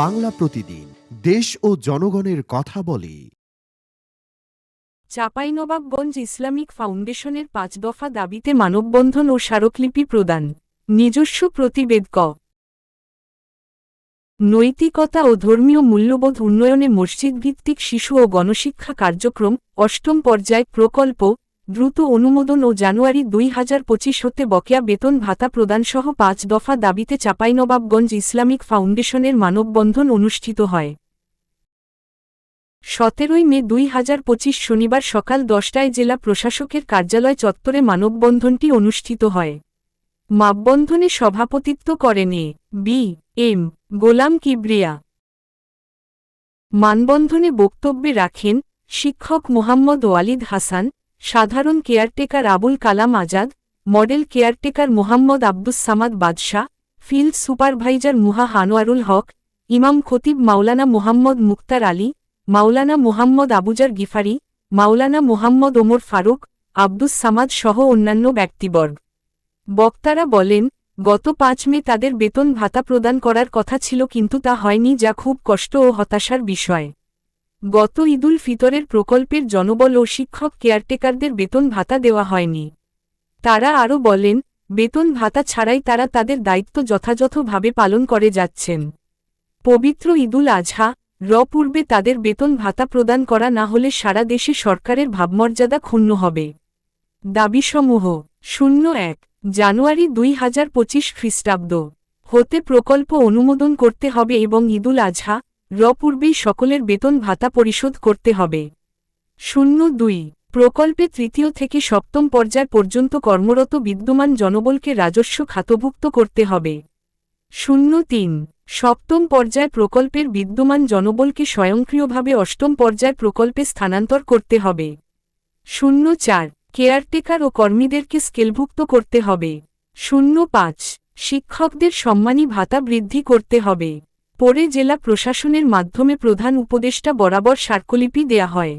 বাংলা প্রতিদিন দেশ ও জনগণের কথা বলে। চাঁপাইনবাবগঞ্জ ইসলামিক ফাউন্ডেশনের পাঁচ দফা দাবিতে মানববন্ধন ও স্মারকলিপি প্রদান, নিজস্ব প্রতিবেদ ক নৈতিকতা ও ধর্মীয় মূল্যবোধ উন্নয়নে মসজিদ ভিত্তিক শিশু ও গণশিক্ষা কার্যক্রম, অষ্টম পর্যায় প্রকল্প দ্রুত অনুমোদন ও জানুয়ারি দুই হাজার পঁচিশ হতে বকেয়া বেতন ভাতা প্রদানসহ পাঁচ দফা দাবিতে চাঁপাইনবাবগঞ্জ ইসলামিক ফাউন্ডেশনের মানববন্ধন অনুষ্ঠিত হয়। সতেরোই মে দুই হাজার পঁচিশ শনিবার সকাল দশটায় জেলা প্রশাসকের কার্যালয় চত্বরে মানববন্ধনটি অনুষ্ঠিত হয়। মাপবন্ধনে সভাপতিত্ব করেন A, B, M, Golam Kibria. মানবন্ধনে বক্তব্যে রাখেন শিক্ষক মোহাম্মদ ওয়ালিদ হাসান সাধারণ caretaker Abul Kalam Azad, model caretaker Mohammad Abdus Samad Badshah, field supervisor মুহা হানোয়ারুল হক, ইমাম খতিব মাওলানা মোহাম্মদ মুক্তার আলী, মাওলানা মোহাম্মদ আবুজার গিফারি, মাওলানা মোহাম্মদ ওমর ফারুক, আব্দুস সামাদ সহ অন্যান্য ব্যক্তিবর্গ। বক্তারা বলেন, গত পাঁচ মে তাদের বেতন ভাতা প্রদান করার কথা ছিল কিন্তু তা হয়নি যা খুব কষ্ট ও হতাশার বিষয়। গত ঈদুল ফিতরের প্রকল্পের জনবল ও শিক্ষক কেয়ারটেকারদের বেতন ভাতা দেওয়া হয়নি। তারা আরও বলেন, বেতন ভাতা ছাড়াই তারা তাদের দায়িত্ব যথাযথভাবে পালন করে যাচ্ছেন। পবিত্র ঈদুল আজহা, র পূর্বে তাদের বেতন ভাতা প্রদান করা না হলে সারা দেশে সরকারের ভাবমর্যাদা ক্ষুণ্ণ হবে। দাবিসমূহ, শূন্য এক, জানুয়ারি দুই হাজার পঁচিশ খ্রিস্টাব্দ। হতে প্রকল্প অনুমোদন করতে হবে এবং ঈদুল আজহা র পূর্বেই সকলের বেতন ভাতা পরিশোধ করতে হবে। শূন্য দুই, প্রকল্পে তৃতীয় থেকে সপ্তম পর্যায় পর্যন্ত কর্মরত বিদ্যমান জনবলকে রাজস্ব খাতভুক্ত করতে হবে। শূন্য তিন, সপ্তম পর্যায় প্রকল্পের বিদ্যমান জনবলকে স্বয়ংক্রিয়ভাবে অষ্টম পর্যায় প্রকল্পে স্থানান্তর করতে হবে। শূন্য চার, কেয়ারটেকার ও কর্মীদেরকে স্কেলভুক্ত করতে হবে। শূন্য পাঁচ, শিক্ষকদের সম্মানী ভাতা বৃদ্ধি করতে হবে। পরে জেলা প্রশাসনের মাধ্যমে প্রধান উপদেষ্টা বরাবর স্মারকলিপি দেয়া হয়।